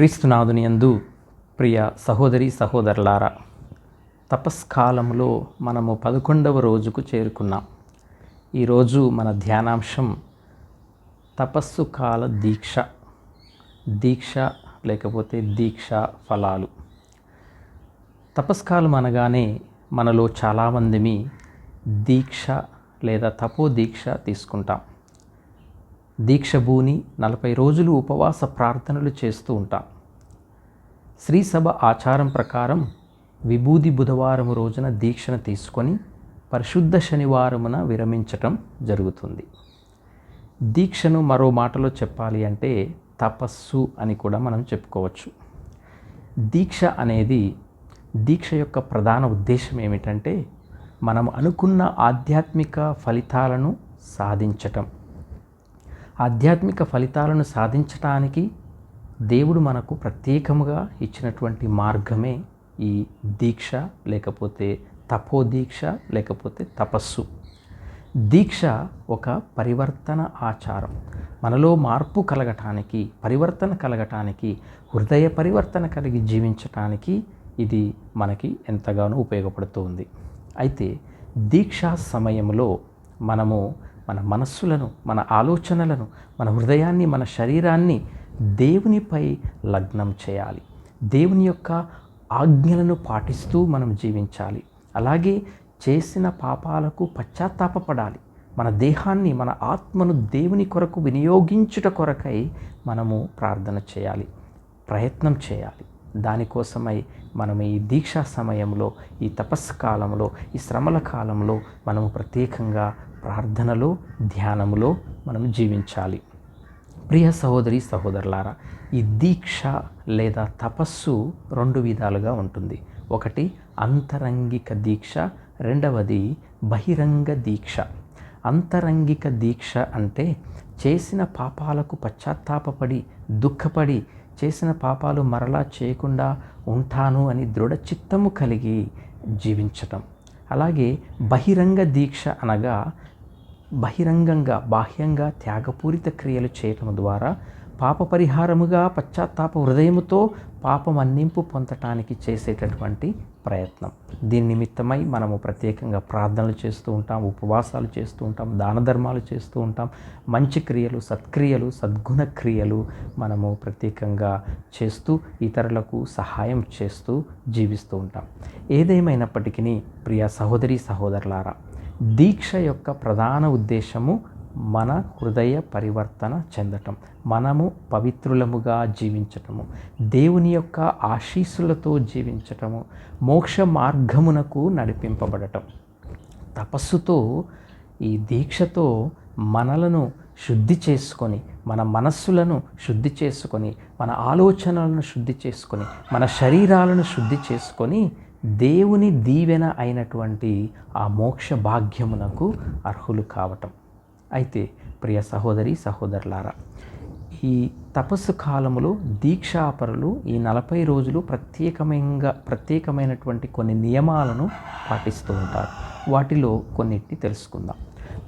క్రీస్తునాథుని యందు ప్రియ సహోదరి సహోదరులారా తపస్కాలంలో మనము పదకొండవ రోజుకు చేరుకున్నాం. ఈరోజు మన ధ్యానాంశం తపస్సు కాల దీక్ష దీక్ష లేకపోతే దీక్ష ఫలాలు. తపస్కాలం అనగానే మనలో చాలామందిమి దీక్ష లేదా తపో దీక్ష తీసుకుంటాం. దీక్షభూని నలభై రోజులు ఉపవాస ప్రార్థనలు చేస్తూ ఉంటాం. శ్రీసభ ఆచారం ప్రకారం విభూది బుధవారం రోజున దీక్షను తీసుకొని పరిశుద్ధ శనివారమున విరమించటం జరుగుతుంది. దీక్షను మరో మాటలో చెప్పాలి అంటే తపస్సు అని కూడా మనం చెప్పుకోవచ్చు. దీక్ష అనేది దీక్ష యొక్క ప్రధాన ఉద్దేశం ఏమిటంటే మనం అనుకున్న ఆధ్యాత్మిక ఫలితాలను సాధించటం. ఆధ్యాత్మిక ఫలితాలను సాధించటానికి దేవుడు మనకు ప్రత్యేకముగా ఇచ్చినటువంటి మార్గమే ఈ దీక్ష లేకపోతే తపోదీక్ష లేకపోతే తపస్సు. దీక్ష ఒక పరివర్తన ఆచారం. మనలో మార్పు కలగటానికి పరివర్తన కలగటానికి హృదయ పరివర్తన కలిగి జీవించటానికి ఇది మనకి ఎంతగానో ఉపయోగపడుతుంది. అయితే దీక్షా సమయంలో మనము మన మనస్సులను మన ఆలోచనలను మన హృదయాన్ని మన శరీరాన్ని దేవునిపై లగ్నం చేయాలి. దేవుని యొక్క ఆజ్ఞలను పాటిస్తూ మనం జీవించాలి. అలాగే చేసిన పాపాలకు పశ్చాత్తాపపడాలి. మన దేహాన్ని మన ఆత్మను దేవుని కొరకు వినియోగించుట కొరకై మనము ప్రార్థన చేయాలి. ప్రయత్నం చేయాలి. దానికోసమై మనం ఈ దీక్షా సమయంలో ఈ తపస్సు కాలంలో ఈ శ్రమల కాలంలో మనము ప్రత్యేకంగా ప్రార్థనలో ధ్యానములో మనం జీవించాలి. ప్రియ సహోదరి సహోదరులారా ఈ దీక్ష లేదా తపస్సు రెండు విధాలుగా ఉంటుంది. ఒకటి అంతరంగిక దీక్ష రెండవది బహిరంగ దీక్ష. అంతరంగిక దీక్ష అంటే చేసిన పాపాలకు పశ్చాత్తాపపడి దుఃఖపడి చేసిన పాపాలు మరలా చేయకుండా ఉంటాను అని దృఢ చిత్తము కలిగి జీవించటం. అలాగే బహిరంగ దీక్ష అనగా బహిరంగంగా బాహ్యంగా త్యాగపూరిత క్రియలు చేయటం ద్వారా పాప పరిహారముగా పశ్చాత్తాప హృదయముతో పాపం అన్నింపు పొందటానికి చేసేటటువంటి ప్రయత్నం. దీని నిమిత్తమై మనము ప్రత్యేకంగా ప్రార్థనలు చేస్తూ ఉంటాం ఉపవాసాలు చేస్తూ ఉంటాం దాన ధర్మాలు చేస్తూ ఉంటాం. మంచి క్రియలు సత్క్రియలు సద్గుణ క్రియలు మనము ప్రత్యేకంగా చేస్తూ ఇతరులకు సహాయం చేస్తూ జీవిస్తూ ఉంటాం. ఏదేమైనప్పటికీ ప్రియ సహోదరి సహోదరులారా దీక్ష యొక్క ప్రధాన ఉద్దేశము మన హృదయ పరివర్తన చెందటం మనము పవిత్రులముగా జీవించటము దేవుని యొక్క ఆశీస్సులతో జీవించటము మోక్ష మార్గమునకు నడిపింపబడటం. తపస్సుతో ఈ దీక్షతో మనలను శుద్ధి చేసుకొని మన మనస్సులను శుద్ధి చేసుకొని మన ఆలోచనలను శుద్ధి చేసుకొని మన శరీరాలను శుద్ధి చేసుకొని దేవుని దీవెన అయినటువంటి ఆ మోక్ష భాగ్యమునకు అర్హులు కావటం. అయితే ప్రియ సహోదరి సహోదరులారా ఈ తపస్సు కాలములో దీక్షాపరులు ఈ నలభై రోజులు ప్రత్యేకమైన ప్రత్యేకమైనటువంటి కొన్ని నియమాలను పాటిస్తూ ఉంటారు. వాటిలో కొన్నిటిని తెలుసుకుందాం.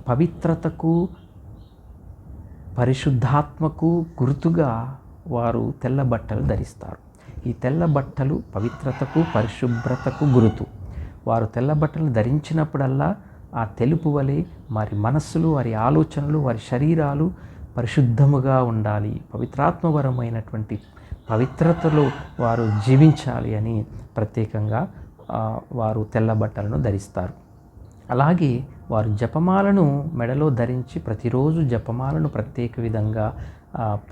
పవిత్రతకు పరిశుద్ధాత్మకు గుర్తుగా వారు తెల్ల బట్టలు ధరిస్తారు. ఈ తెల్ల బట్టలు పవిత్రతకు పరిశుభ్రతకు గురుతు. వారు తెల్ల బట్టలు ధరించినప్పుడల్లా ఆ తెలుపు వలె వారి మనస్సులు వారి ఆలోచనలు వారి శరీరాలు పరిశుద్ధముగా ఉండాలి. పవిత్రాత్మవరమైనటువంటి పవిత్రతలో వారు జీవించాలి అని ప్రత్యేకంగా వారు తెల్ల బట్టలను ధరిస్తారు. అలాగే వారు జపమాలను మెడలో ధరించి ప్రతిరోజు జపమాలను ప్రత్యేక విధంగా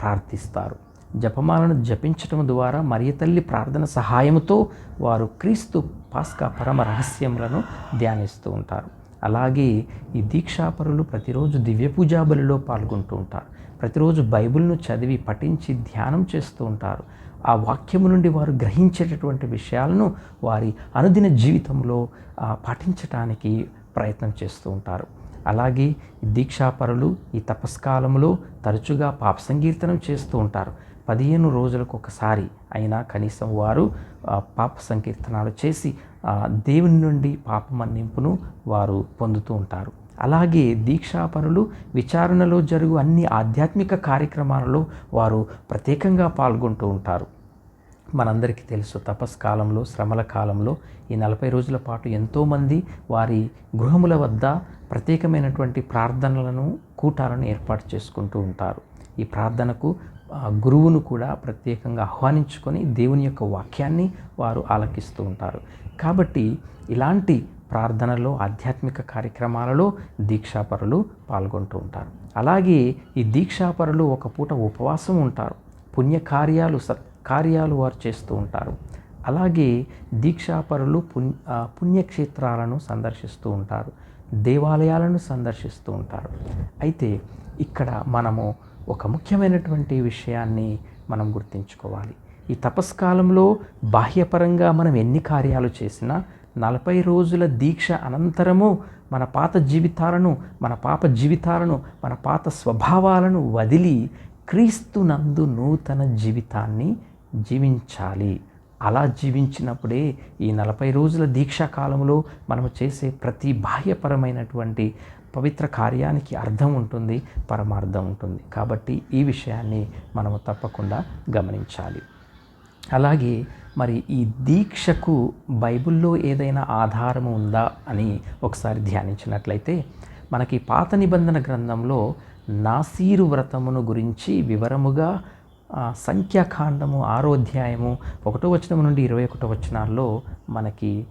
ప్రార్థిస్తారు. జపమాలను జపించటం ద్వారా మరియ తల్లి ప్రార్థన సహాయంతో వారు క్రీస్తు పాస్కా పరమ రహస్యములను ధ్యానిస్తూ ఉంటారు. అలాగే ఈ దీక్షాపరులు ప్రతిరోజు దివ్య పూజా బలిలో పాల్గొంటూ ఉంటారు. ప్రతిరోజు బైబిల్ను చదివి పఠించి ధ్యానం చేస్తూ ఉంటారు. ఆ వాక్యము నుండి వారు గ్రహించేటటువంటి విషయాలను వారి అనుదిన జీవితంలో పాటించటానికి ప్రయత్నం చేస్తూ ఉంటారు. అలాగే దీక్షాపరులు ఈ తపస్కాలంలో తరచుగా పాప సంకీర్తనం చేస్తూ ఉంటారు. పదిహేను రోజులకు ఒకసారి అయినా కనీసం వారు పాప సంకీర్తనాలు చేసి దేవుని నుండి పాప మన్నింపును వారు పొందుతూ ఉంటారు. అలాగే దీక్షాపరులు విచారణలో జరుగు అన్ని ఆధ్యాత్మిక కార్యక్రమాలలో వారు ప్రత్యేకంగా పాల్గొంటూ ఉంటారు. మనందరికీ తెలుసు తపస్కాలంలో శ్రమల కాలంలో ఈ నలభై రోజుల పాటు ఎంతోమంది వారి గృహముల వద్ద ప్రత్యేకమైనటువంటి ప్రార్థనలను కూటాలను ఏర్పాటు చేసుకుంటూ ఉంటారు. ఈ ప్రార్థనకు గురువును కూడా ప్రత్యేకంగా ఆహ్వానించుకొని దేవుని యొక్క వాక్యాన్ని వారు ఆలకిస్తూ ఉంటారు. కాబట్టి ఇలాంటి ప్రార్థనలో ఆధ్యాత్మిక కార్యక్రమాలలో దీక్షాపరులు పాల్గొంటూ ఉంటారు. అలాగే ఈ దీక్షాపరులు ఒక పూట ఉపవాసం ఉంటారు. పుణ్యకార్యాలు సత్కార్యాలు వారు చేస్తూ ఉంటారు. అలాగే దీక్షాపరులు పుణ్య పుణ్యక్షేత్రాలను సందర్శిస్తూ ఉంటారు. దేవాలయాలను సందర్శిస్తూ ఉంటారు. అయితే ఇక్కడ మనము ఒక ముఖ్యమైనటువంటి విషయాన్ని మనం గుర్తుంచుకోవాలి. ఈ తపస్కాలంలో బాహ్యపరంగా మనం ఎన్ని కార్యాలు చేసినా నలభై రోజుల దీక్ష అనంతరము మన పాత జీవితాలను మన పాప జీవితాలను మన పాత స్వభావాలను వదిలి క్రీస్తునందు నూతన జీవితాన్ని జీవించాలి. అలా జీవించినప్పుడే ఈ నలభై రోజుల దీక్షా కాలంలో మనము చేసే ప్రతి బాహ్యపరమైనటువంటి పవిత్ర కార్యానికి అర్థం ఉంటుంది పరమార్థం ఉంటుంది. కాబట్టి ఈ విషయాన్ని మనము తప్పకుండా గమనించాలి. అలాగే మరి ఈ దీక్షకు బైబిల్లో ఏదైనా ఆధారం ఉందా అని ఒకసారి ధ్యానించినట్లయితే మనకి పాత నిబంధన గ్రంథంలో నాసీరు వ్రతమును గురించి వివరముగా సంఖ్యాకాండము ఆరోధ్యాయము ఒకటో వచనం నుండి ఇరవై ఒకటో వచనాల్లో మనకి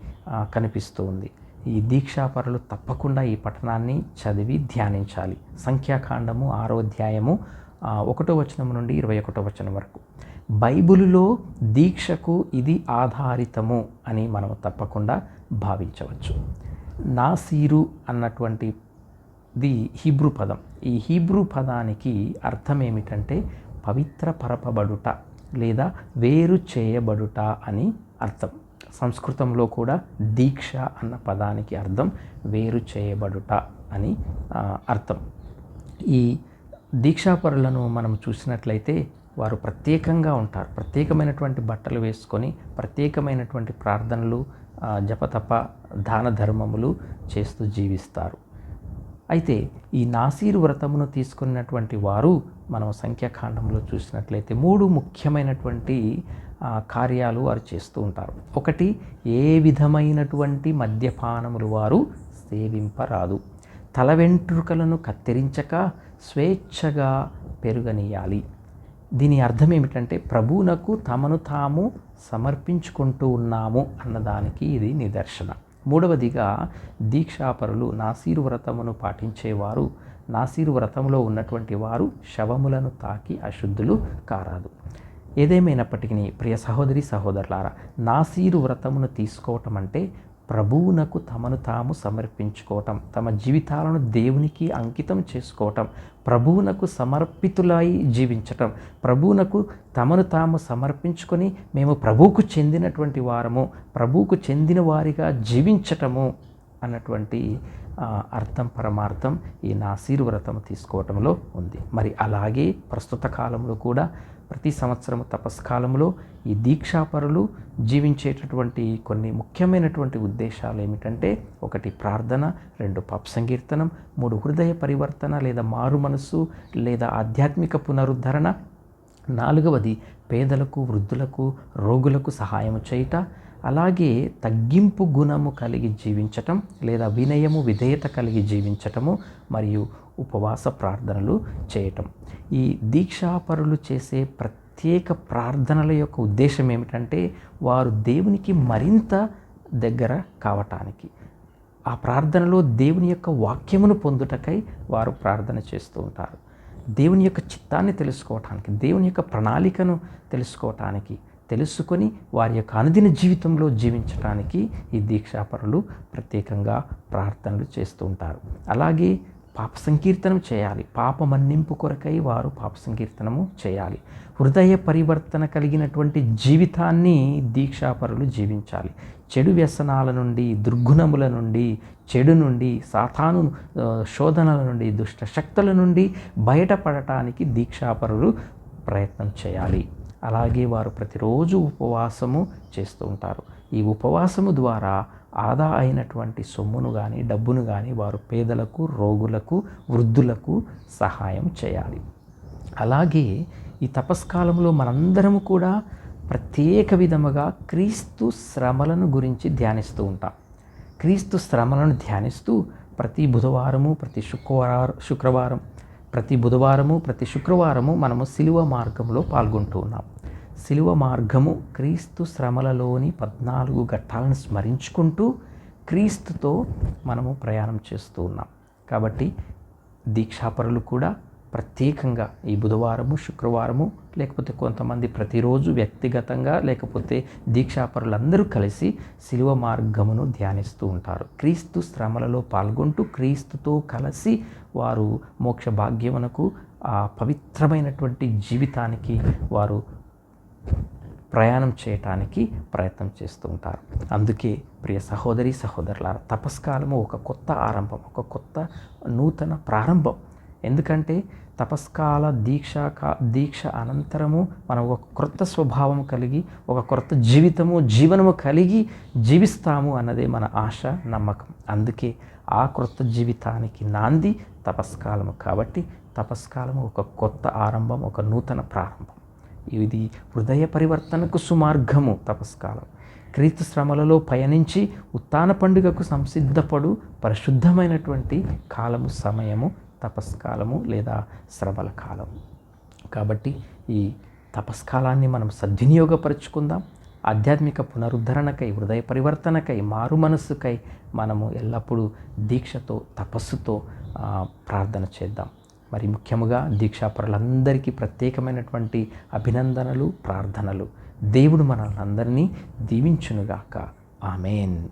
కనిపిస్తూ ఉంది. ఈ దీక్షాపరులు తప్పకుండా ఈ పఠనాన్ని చదివి ధ్యానించాలి. సంఖ్యాకాండము ఆరో అధ్యాయము ఒకటో వచనం నుండి ఇరవై ఒకటో వచనం వరకు. బైబిలులో దీక్షకు ఇది ఆధారితము అని మనం తప్పకుండా భావించవచ్చు. నాసీరు అన్నటువంటి ది హీబ్రూ పదం. ఈ హీబ్రూ పదానికి అర్థం ఏమిటంటే పవిత్ర పరపబడుట లేదా వేరు చేయబడుట అని అర్థం. సంస్కృతంలో కూడా దీక్ష అన్న పదానికి అర్థం వేరు చేయబడుట అని అర్థం. ఈ దీక్షాపరులను మనం చూసినట్లయితే వారు ప్రత్యేకంగా ఉంటారు. ప్రత్యేకమైనటువంటి బట్టలు వేసుకొని ప్రత్యేకమైనటువంటి ప్రార్థనలు జపతప దాన ధర్మములు చేస్తూ జీవిస్తారు. అయితే ఈ నాసీరు వ్రతమును తీసుకున్నటువంటి వారు మనం సంఖ్యాకాండంలో చూసినట్లయితే మూడు ముఖ్యమైనటువంటి కార్యాలు వారు చేస్తూ ఉంటారు. ఒకటి ఏ విధమైనటువంటి మద్యపానములు వారు సేవింపరాదు. తల వెంట్రుకలను కత్తిరించక స్వేచ్ఛగా పెరుగనీయాలి. దీని అర్థం ఏమిటంటే ప్రభువునకు తమను తాము సమర్పించుకుంటూ ఉన్నాము అన్నదానికి ఇది నిదర్శన. మూడవదిగా దీక్షాపరులు నాసీరు వ్రతమును పాటించేవారు. నాసీరు వ్రతంలో ఉన్నటువంటి వారు శవములను తాకి అశుద్ధులు కారాదు. ఏదేమైనప్పటికీ ప్రియ సహోదరి సహోదరులారా నాసీరు వ్రతమును తీసుకోవటం అంటే ప్రభువునకు తమను తాము సమర్పించుకోవటం తమ జీవితాలను దేవునికి అంకితం చేసుకోవటం ప్రభువునకు సమర్పితులై జీవించటం ప్రభువునకు తమను తాము సమర్పించుకొని మేము ప్రభువుకు చెందినటువంటి వారము ప్రభువుకు చెందిన వారిగా జీవించటము అన్నటువంటి అర్థం పరమార్థం ఈ నాసీరు వ్రతం తీసుకోవటంలో ఉంది. మరి అలాగే ప్రస్తుత కాలంలో కూడా ప్రతి సంవత్సరం తపస్కాలంలో ఈ దీక్షాపరులు జీవించేటటువంటి కొన్ని ముఖ్యమైనటువంటి ఉద్దేశాలు ఏమిటంటే ఒకటి ప్రార్థన రెండు పాప సంకీర్తనం మూడు హృదయ పరివర్తన లేదా మారు మనస్సు లేదా ఆధ్యాత్మిక పునరుద్ధరణ నాలుగవది పేదలకు వృద్ధులకు రోగులకు సహాయం చేయుట అలాగే తగ్గింపు గుణము కలిగి జీవించటం లేదా వినయము విధేయత కలిగి జీవించటము మరియు ఉపవాస ప్రార్థనలు చేయటం. ఈ దీక్షాపరులు చేసే ప్రత్యేక ప్రార్థనల యొక్క ఉద్దేశం ఏమిటంటే వారు దేవునికి మరింత దగ్గర కావటానికి. ఆ ప్రార్థనలో దేవుని యొక్క వాక్యమును పొందుటకై వారు ప్రార్థన చేస్తూ ఉంటారు. దేవుని యొక్క చిత్తాన్ని తెలుసుకోవటానికి దేవుని యొక్క ప్రణాళికను తెలుసుకోవటానికి తెలుసుకొని వారి యొక్క అనుదిన జీవితంలో జీవించటానికి ఈ దీక్షాపరులు ప్రత్యేకంగా ప్రార్థనలు చేస్తూ ఉంటారు. అలాగే పాప సంకీర్తనం చేయాలి. పాప మన్నింపు కొరకై వారు పాప సంకీర్తనము చేయాలి. హృదయ పరివర్తన కలిగినటువంటి జీవితాన్ని దీక్షాపరులు జీవించాలి. చెడు వ్యసనాల నుండి దుర్గుణముల నుండి చెడు నుండి సాతాను శోధనల నుండి దుష్ట శక్తుల నుండి బయటపడటానికి దీక్షాపరులు ప్రయత్నం చేయాలి. అలాగే వారు ప్రతిరోజు ఉపవాసము చేస్తూ ఉంటారు. ఈ ఉపవాసము ద్వారా ఆదా అయినటువంటి సొమ్మును కానీ డబ్బును కానీ వారు పేదలకు రోగులకు వృద్ధులకు సహాయం చేయాలి. అలాగే ఈ తపస్కాలంలో మనందరము కూడా ప్రత్యేక విధముగా క్రీస్తు శ్రమలను గురించి ధ్యానిస్తూ ఉంటాం. క్రీస్తు శ్రమలను ధ్యానిస్తూ ప్రతి బుధవారము ప్రతి శుక్రవారం శుక్రవారం ప్రతి బుధవారము ప్రతి శుక్రవారము మనము సిలువ మార్గంలో పాల్గొంటూ ఉన్నాం. శిలువ మార్గము క్రీస్తు శ్రమలలోని పద్నాలుగు ఘట్టాలను స్మరించుకుంటూ క్రీస్తుతో మనము ప్రయాణం చేస్తూ ఉన్నాం. కాబట్టి దీక్షాపరులు కూడా ప్రత్యేకంగా ఈ బుధవారము శుక్రవారము లేకపోతే కొంతమంది ప్రతిరోజు వ్యక్తిగతంగా లేకపోతే దీక్షాపరులందరూ కలిసి శిలువ మార్గమును ధ్యానిస్తూ ఉంటారు. క్రీస్తు శ్రమలలో పాల్గొంటూ క్రీస్తుతో కలిసి వారు మోక్ష భాగ్యమునకు ఆ పవిత్రమైనటువంటి జీవితానికి వారు ప్రయాణం చేయటానికి ప్రయత్నం చేస్తూ ఉంటారు. అందుకే ప్రియ సహోదరి సహోదరులారా తపస్కాలము ఒక కొత్త ఆరంభం ఒక కొత్త నూతన ప్రారంభం. ఎందుకంటే తపస్కాల దీక్ష కా దీక్ష అనంతరము మనం ఒక క్రొత్త స్వభావం కలిగి ఒక క్రొత్త జీవితము జీవనము కలిగి జీవిస్తాము అన్నదే మన ఆశ నమ్మకం. అందుకే ఆ క్రొత్త జీవితానికి నాంది తపస్కాలము. కాబట్టి తపస్కాలము ఒక కొత్త ఆరంభం ఒక నూతన ప్రారంభం. ఇది హృదయ పరివర్తనకు సుమార్గము తపస్కాలం. క్రీస్తు శ్రమలలో పయనించి ఉత్తాన పండుగకు సంసిద్ధపడు పరిశుద్ధమైనటువంటి కాలము సమయము తపస్కాలము లేదా శ్రమల కాలము కాబట్టి ఈ తపస్కాలాన్ని మనం సద్వినియోగపరుచుకుందాం. ఆధ్యాత్మిక పునరుద్ధరణకై హృదయ పరివర్తనకై మారు మనస్సుకై మనము ఎల్లప్పుడూ దీక్షతో తపస్సుతో ప్రార్థన చేద్దాం. మరి ముఖ్యముగా దీక్షాపరులందరికీ ప్రత్యేకమైనటువంటి అభినందనలు ప్రార్థనలు. దేవుడు మనల్ని అందరినీ దీవించునుగాక. ఆమెన్.